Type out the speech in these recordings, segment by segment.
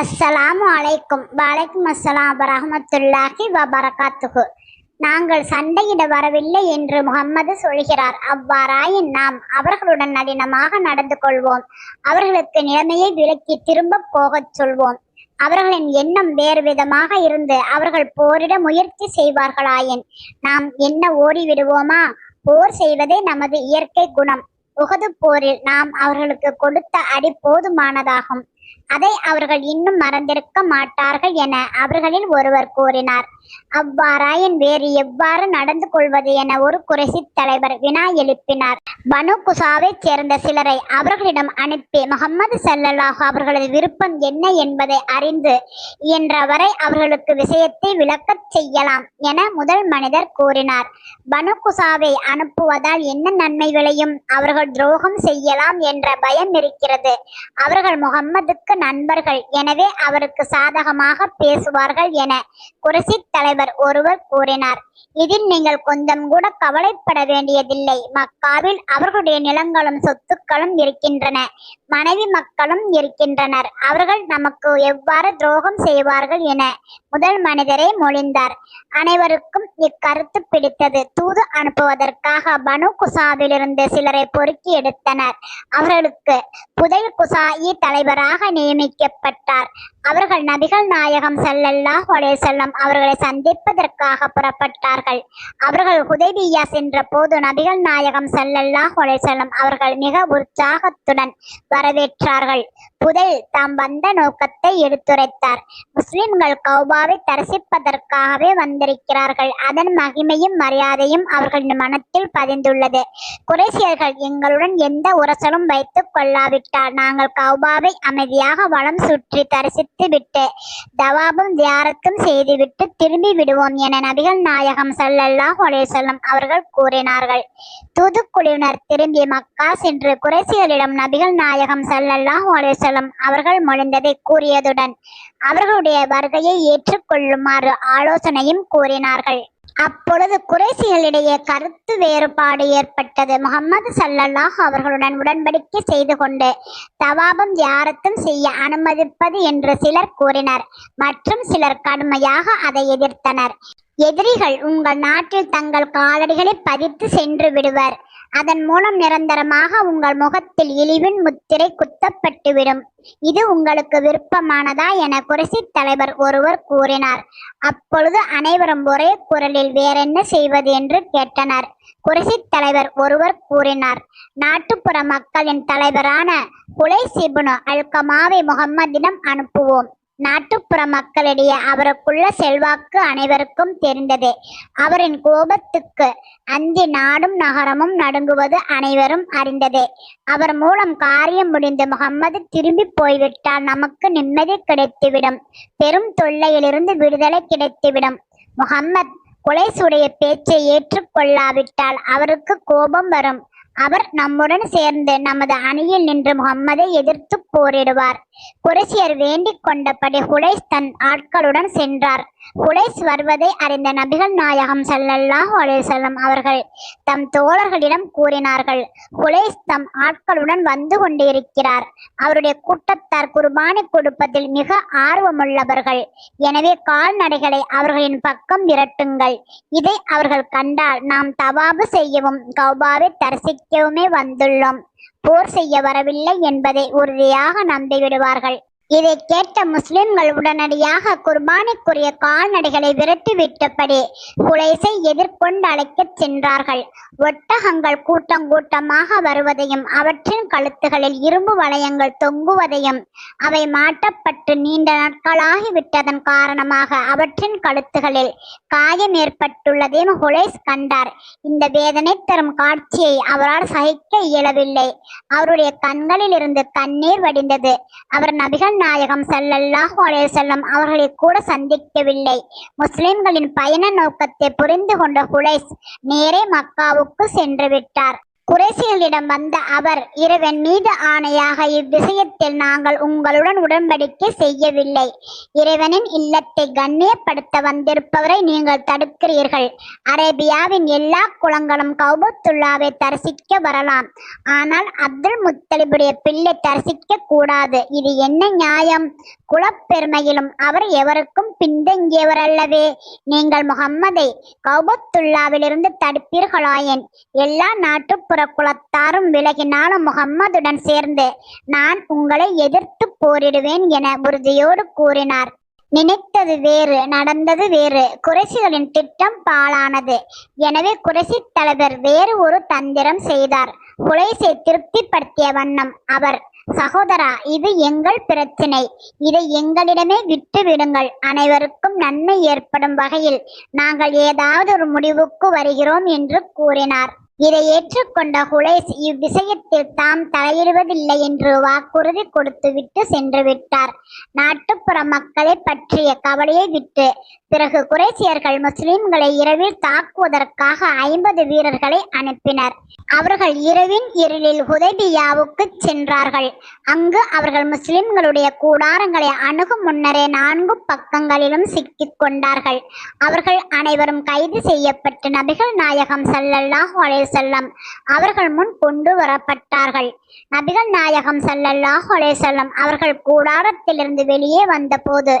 அஸ்ஸலாமு அலைக்கும் வலைக்கும் அஸ்ஸலாம் வரஹமத்துல்லாஹி பரகாத்துகு நாங்கள் சண்டையிட வரவில்லை என்று முகம்மது சொல்கிறார். அவ்வாறாயின் நாம் அவர்களுடன் நளினமாக நடந்து கொள்வோம். அவர்களுக்கு நிலைமையை விலக்கி திரும்ப போகச் சொல்வோம். அவர்களின் எண்ணம் வேறு விதமாக இருந்து அவர்கள் போரிட முயற்சி செய்வார்களாயின் நாம் என்ன ஓடிவிடுவோமா? போர் செய்வதே நமது இயற்கை குணம். உகது போரில் நாம் அவர்களுக்கு கொடுத்த அடி போதுமானதாகும். அதை அவர்கள் இன்னும் மறந்திருக்க மாட்டார்கள் என அவர்களில் ஒருவர் கூறினார். அவ்வாறாயின் வேறு எவ்வாறு நடந்து கொள்வது என ஒரு குறைசி தலைவர் வினா எழுப்பினார். பனு குசாவைச் சேர்ந்த சிலரை அவர்களிடம் அனுப்பி முகமது சல்லல்லாஹ் அவர்களது விருப்பம் என்ன என்பதை அறிந்து இயன்றவரை அவர்களுக்கு விஷயத்தை விளக்கச் செய்யலாம் என முதல் மனிதர் கூறினார். பனு குசாவை அனுப்புவதால் என்ன நன்மை விளையும்? அவர்கள் துரோகம் செய்யலாம் என்ற பயம் இருக்கிறது. அவர்கள் முகம்மதுக்கு நண்பர்கள். எனவே அவருக்கு சாதகமாக பேசுவார்கள் என குறைசி தலைவர் ஒருவர் கூறினார். இதில் நீங்கள் கொஞ்சம் கூட கவலைப்பட வேண்டியதில்லை. மக்காவில் அவர்களுடைய நிலங்களும் சொத்துக்களும் இருக்கின்றன. மனைவி மக்களும் இருக்கின்றனர். அவர்கள் நமக்கு எவ்வாறு துரோகம் செய்வார்கள் என முதல் மனிதரே மொழிந்தார். அனைவருக்கும் இக்கருத்து பிடித்தது. தூது அனுப்புவதற்காக பனு குசாவிலிருந்து சிலரை பொறுக்கி எடுத்தனர். அவர்களுக்கு புதைல் குசாயி தலைவராக நியமிக்கப்பட்டார். அவர்கள் நபிகள் நாயகம் செல்லல்லாஹ் அலைஹி அவர்களை சந்திப்பதற்காக புறப்பட்டார்கள். அவர்கள் ஹுதைபியா சென்ற போது நபிகள் நாயகம் செல்லல்லாஹ் அலைஹி அவர்கள் மிக உற்சாகத்துடன் வரவேற்றார்கள். புதைல் தாம் வந்த நோக்கத்தை எடுத்துரைத்தார். முஸ்லிம்கள் கௌபாவை தரிசிப்பதற்காகவே வந்திருக்கிறார்கள். அதன் மகிமையும் மரியாதையும் அவர்களின் மனத்தில் பதிந்துள்ளது. குரேசியர்கள் எங்களுடன் எந்த உரசலும் வைத்துக் கொள்ளாவிட்டால் நாங்கள் கௌபாவை அமைதியாக வளம் சுற்றி தரிசித்து விட்டு தவாபும் தியாரத்தும் செய்துவிட்டு திரும்பி விடுவோம் என நபிகள் நாயகம் சல்லல்லாஹ் அலைஹி அவர்கள் கூறினார்கள். தூதுக்குழுவினர் திரும்பி மக்கா சென்று குறைசியர்களிடம் நபிகள் நாயகம் சல்லல்லாஹ் அலைஹி மங்களம் அவர்கள் மொழிந்ததை கூறியதுடன் அவர்களுடைய வருகையை ஏற்றுக்கொள்ளுமாறு ஆலோசனையும் கூறினார்கள். அப்பொழுது குறைசிகளிடையே கருத்து வேறுபாடு ஏற்பட்டது. முகமது சல்லல்லாஹ் அவர்களுடன் உடன்படிக்கை செய்து கொண்டு தவாபம் யாரத்தும் செய்ய அனுமதிப்பது என்று சிலர் கூறினர். மற்றும் சிலர் கடுமையாக அதை எதிர்த்தனர். எதிரிகள் உங்கள் நாட்டில் தங்கள் காலடிகளை பதித்து சென்று விடுவர். அதன் மூலம் நிரந்தரமாக உங்கள் முகத்தில் இழிவின் முத்திரை குத்தப்பட்டுவிடும். இது உங்களுக்கு விருப்பமானதா என குரசி தலைவர் ஒருவர் கூறினார். அப்பொழுது அனைவரும் ஒரே குரலில் வேறென்ன செய்வது என்று கேட்டனர். குரசி தலைவர் ஒருவர் கூறினார். நாட்டுப்புற மக்களின் தலைவரான குலைசிபுனு அல்கமாவை முகம்மதிடம் அனுப்புவோம். நாட்டுப்புற மக்களிடையே அவருக்குள்ள செல்வாக்கு அனைவருக்கும் தெரிந்தது. அவரின் கோபத்துக்கு அஞ்சு நாடும் நகரமும் நடுங்குவது அனைவரும் அறிந்ததே. அவர் மூலம் காரியம் முடிந்து முகம்மது திரும்பி போய்விட்டால் நமக்கு நிம்மதி கிடைத்துவிடும். பெரும் தொல்லையிலிருந்து விடுதலை கிடைத்துவிடும். முகம்மது குலைசுடைய பேச்சை ஏற்றுக்கொள்ளாவிட்டால் அவருக்கு கோபம் வரும். அவர் நம்முடன் சேர்ந்து நமது அணியில் நின்று முகம்மதை எதிர்த்து போரிடுவார். குரசியர் வேண்டிக் கொண்டபடி ஹுடைஸ் தன் ஆட்களுடன் சென்றார். குலைஸ் வருவதை அறிந்த நபிகள் நாயகம் சல்லல்லாஹு அலைஹி அவர்கள் தம் தோழர்களிடம் கூறினார்கள் குலைஸ் தம் ஆட்களுடன் வந்து கொண்டிருக்கிறார். அவருடைய கூட்டத்தார் குர்பானி கொடுப்பதில் மிக ஆர்வமுள்ளவர்கள். எனவே கால்நடைகளை அவர்களின் பக்கம் விரட்டுங்கள். இதை அவர்கள் கண்டால் நாம் தவாபு செய்யவும் கௌபாவை தரிசிக்கவுமே வந்துள்ளோம். போர் செய்ய வரவில்லை என்பதை உறுதியாக நம்பிவிடுவார்கள். இதை கேட்ட முஸ்லிம்கள் உடனடியாக குர்பானிக்குரிய கால்நடைகளை விரட்டிவிட்டபடி குலைசை எதிர்கொண்டு அழைக்கச் சென்றார்கள். ஒட்டகங்கள் கூட்டம் கூட்டமாக வருவதையும் அவற்றின் கழுத்துகளில் இரும்பு வளையங்கள் தொங்குவதையும் அவை மாட்டப்பட்டு நீண்ட நாட்களாகிவிட்டதன் காரணமாக அவற்றின் கழுத்துகளில் காயம் ஏற்பட்டுள்ளதையும் ஹுலைஸ் கண்டார். இந்த வேதனை தரும் காட்சியை அவரால் சகிக்க இயலவில்லை. அவருடைய கண்களில் இருந்து கண்ணீர் வடிந்தது. அவர் நபிகள் நாயகம் சல்லல்லாஹு அலேசல்லம் அவர்களை கூட சந்திக்கவில்லை. முஸ்லிம்களின் பயண நோக்கத்தை புரிந்து கொண்ட ஹுலைஸ் நேரே மக்காவுக்கு சென்று விட்டார். குறைசிகளிடம் வந்த அவர் இறைவன் மீது ஆணையாக இவ்விஷயத்தில் நாங்கள் உங்களுடன் உடன்படிக்கை செய்யவில்லை. இறைவனின் இல்லத்தை கண்ணியப்படுத்த வந்திருப்பவரை நீங்கள் தடுக்கிறீர்கள். அரேபியாவின் எல்லா குளங்களும் கௌபத்துல்லாவை தரிசிக்க வரலாம். ஆனால் அப்துல் முத்தலிபுடைய பிள்ளை தரிசிக்க கூடாது. இது என்ன நியாயம்? குலப்பெருமையிலும் அவர் எவருக்கும் பின்தங்கியவரல்லவே நீங்கள் முகம்மதை கௌபத்துல்லாவிலிருந்து தடுப்பீர்களாயின்? எல்லா நாட்டு நாட்டுப்புற குலத்தாரும் விலகினாலும் முகம்மதுடன் சேர்ந்து நான் உங்களை எதிர்த்து போரிடுவேன் என உறுதியோடு கூறினார். நினைத்தது வேறு நடந்தது வேறு. குறைசிகளின் திட்டம் பாழானது. எனவே குறைசி தலைவர் வேறு ஒரு தந்திரம் செய்தார். குலைசை திருப்திப்படுத்திய வண்ணம் அவர் சகோதரா இது எங்கள் பிரச்சினை. இதை எங்களிடமே விட்டு விடுங்கள் அனைவருக்கும் நன்மை ஏற்படும் வகையில் நாங்கள் ஏதாவது ஒரு முடிவுக்கு வருகிறோம் என்று கூறினார். இதை ஏற்றுக்கொண்ட ஹுலைஸ் இவ்விஷயத்தில் தாம் தலையிடுவதில்லை என்று வாக்குறுதி கொடுத்துவிட்டு சென்று விட்டார். நாட்டுப்புற மக்களை பற்றிய கவலையை விட்டு பிறகு குரேசியர்கள் முஸ்லிம்களை இரவில் தாக்குவதற்காக ஐம்பது வீரர்களை அனுப்பினர். அவர்கள் இரவின் இருளில் ஹுதைபியாவுக்கு சென்றார்கள். அங்கு அவர்கள் முஸ்லிம்களுடைய கூடாரங்களை அணுகும் முன்னரே நான்கு பக்கங்களிலும் சிக்கிக் கொண்டார்கள். அவர்கள் அனைவரும் கைது செய்யப்பட்டு நபிகள் நாயகம் சல்லல்லாஹு அலை செல்லம். அவர்கள் முன் கொண்டு வரப்பட்டார்கள். நபிகள் நாயகம் சல்லல்லாஹ் அலைஹி வஸல்லம் அவர்கள் கூடாரத்திலிருந்து வெளியே வந்தபோது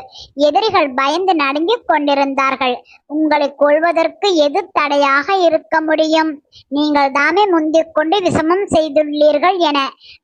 எதிரிகள் பயந்து நடுங்கிக் கொண்டிருந்தார்கள். உங்களை கொள்வதற்கு எது தடையாக இருக்க முடியும்? நீங்கள் தாமே முந்திக் கொண்டு விசமம் செய்துள்ளீர்கள் என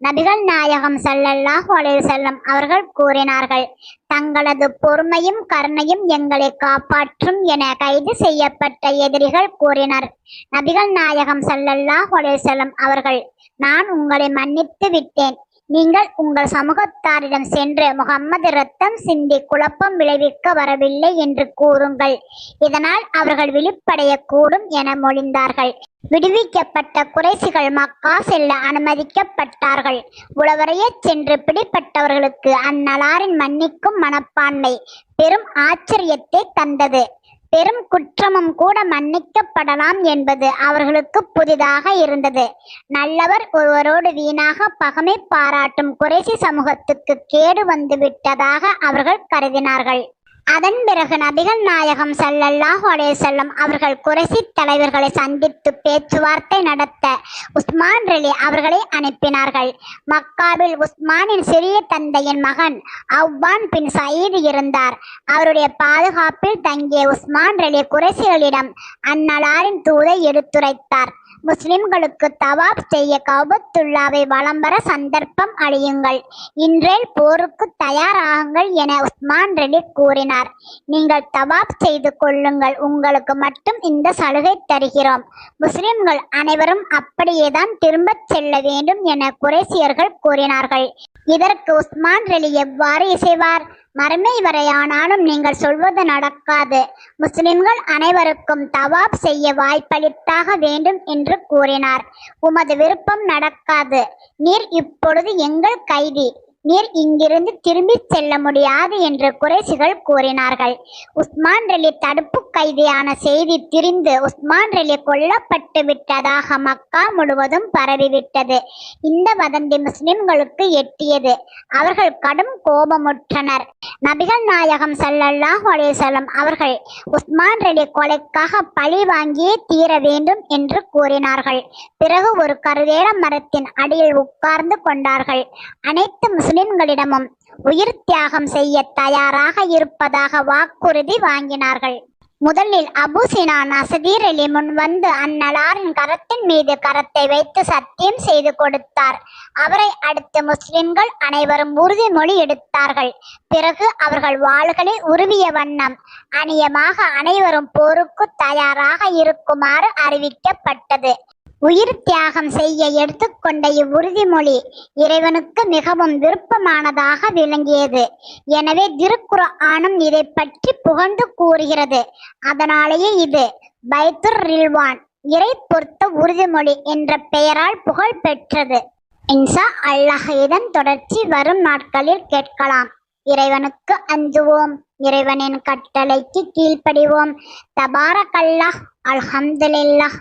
நபிகள் நாயகம் சல்லல்லாஹ் அலைஹி வஸல்லம் அவர்கள் கூறினார்கள். தங்களது பொறுமையும் கருணையும் எங்களை காப்பாற்றும் என கைது செய்யப்பட்ட எதிரிகள் கூறினர். நபிகள் நாயகம் சல்லல்லாஹ் அலைஹி அவர்கள் நான் உங்களை மன்னித்து விட்டேன். நீங்கள் உங்கள் சமூகத்தாரிடம் சென்று முகம்மது ரத்தம் சிந்தி குழப்பம் விளைவிக்க வரவில்லை என்று கூறுங்கள். இதனால் அவர்கள் விழிப்படையக்கூடும் என மொழிந்தார்கள். விடுவிக்கப்பட்ட குறைசிகள் மக்கா செல்ல அனுமதிக்கப்பட்டார்கள். உழவரையே சென்று பிடிப்பட்டவர்களுக்கு அந்நலாரின் மன்னிக்கும் மனப்பான்மை பெரும் ஆச்சரியத்தை தந்தது. பெரும் குற்றமும் கூட மன்னிக்கப்படலாம் என்பது அவர்களுக்கு புதிதாக இருந்தது. நல்லவர் ஒருவரோடு வீணாக பகமை பாராட்டும் குறைசி சமூகத்துக்கு கேடு வந்து விட்டதாக அவர்கள் கருதினார்கள். அதன் பிறகு நபிகள் நாயகம் சல்லல்லாஹ் அலைஹி அவர்கள் குறைசி தலைவர்களை சந்தித்து பேச்சுவார்த்தை நடத்த உஸ்மான் ரலி அவர்களை அனுப்பினார்கள். மக்காவில் உஸ்மானின் சிறிய தந்தையின் மகன் அவ்வான் பின் சயீது இருந்தார். அவருடைய பாதுகாப்பில் தங்கிய உஸ்மான் ரலி குறைசிகளிடம் அந்நலாரின் தூதை எடுத்துரைத்தார். முஸ்லிம்களுக்கு தவாப் செய்ய கவுபத்துல்லாவை வலம் சந்தர்ப்பம் அழியுங்கள் இன்றேல் போருக்கு தயாராகுங்கள் என உஸ்மான் ரெலி கூறினார். நீங்கள் தவாப் செய்து கொள்ளுங்கள். உங்களுக்கு மட்டும் இந்த சலுகை தருகிறோம். முஸ்லிம்கள் அனைவரும் அப்படியேதான் திரும்பச் செல்ல வேண்டும் என குறைசியர்கள் கூறினார்கள். இதற்கு உஸ்மான் ரெலி எவ்வாறு இசைவார்? மறுமை வரையானாலும் நீங்கள் சொல்வது நடக்காது. முஸ்லிம்கள் அனைவருக்கும் தவாப் செய்ய வாய்ப்பளித்தாக வேண்டும் என்று கூறினார். உமது விருப்பம் நடக்காது. நீர் இப்பொழுது எங்கள் கைதி. நீர் இங்கிருந்து திரும்பி செல்ல முடியாது என்று குறைசிகள் கூறினார்கள். உஸ்மான் ரலி தடுப்பு கைதியான செய்தி திரிந்து உஸ்மான் ரலி கொல்லப்பட்டு விட்டதாக மக்கா முழுவதும் பரவிவிட்டது. இந்த வதந்தி முஸ்லிம்களுக்கு எட்டியது. அவர்கள் கடும் கோபமுற்றனர். நபிகள் நாயகம் ஸல்லல்லாஹு அலேசலம் அவர்கள் உஸ்மான் ரலி கொலைக்காக பழி வாங்கியே தீர வேண்டும் என்று கூறினார்கள். பிறகு ஒரு கருவேல மரத்தின் அடியில் உட்கார்ந்து கொண்டார்கள். அனைத்து முஸ்லிம்களிடமும் உயிர் தியாகம் செய்ய தயாராக இருப்பதாக வாக்குறுதி வாங்கினார்கள். முதலில் அபு சினான் அசதீர் அலி முன் வந்து அந்நலாரின் கரத்தின் மீது கரத்தை வைத்து சத்தியம் செய்து கொடுத்தார். அவரை அடுத்து முஸ்லிம்கள் அனைவரும் உறுதிமொழி எடுத்தார்கள். பிறகு அவர்கள் வாள்களை உருவிய வண்ணம் அநியமாக அனைவரும் போருக்கு தயாராக இருக்குமாறு அறிவிக்கப்பட்டது. உயிர் தியாகம் செய்ய எடுத்துக்கொண்ட இவ்வுறுதிமொழி இறைவனுக்கு மிகவும் விருப்பமானதாக விளங்கியது. எனவே திருக்குற ஆணும் இதை பற்றி புகழ்ந்து கூறுகிறது. அதனாலேயே இது பைத்துர் ரில்வான் இறை பொறுத்த உறுதிமொழி என்ற பெயரால் புகழ் பெற்றது. இன்சா அல்லாஹ் இதன் தொடர்ச்சி வரும் நாட்களில் கேட்கலாம். இறைவனுக்கு அஞ்சுவோம் இறைவனின் கட்டளைக்கு கீழ்ப்படிவோம். தபாரக்கல்லாஹ் அல்ஹம்துலில்லாஹ்.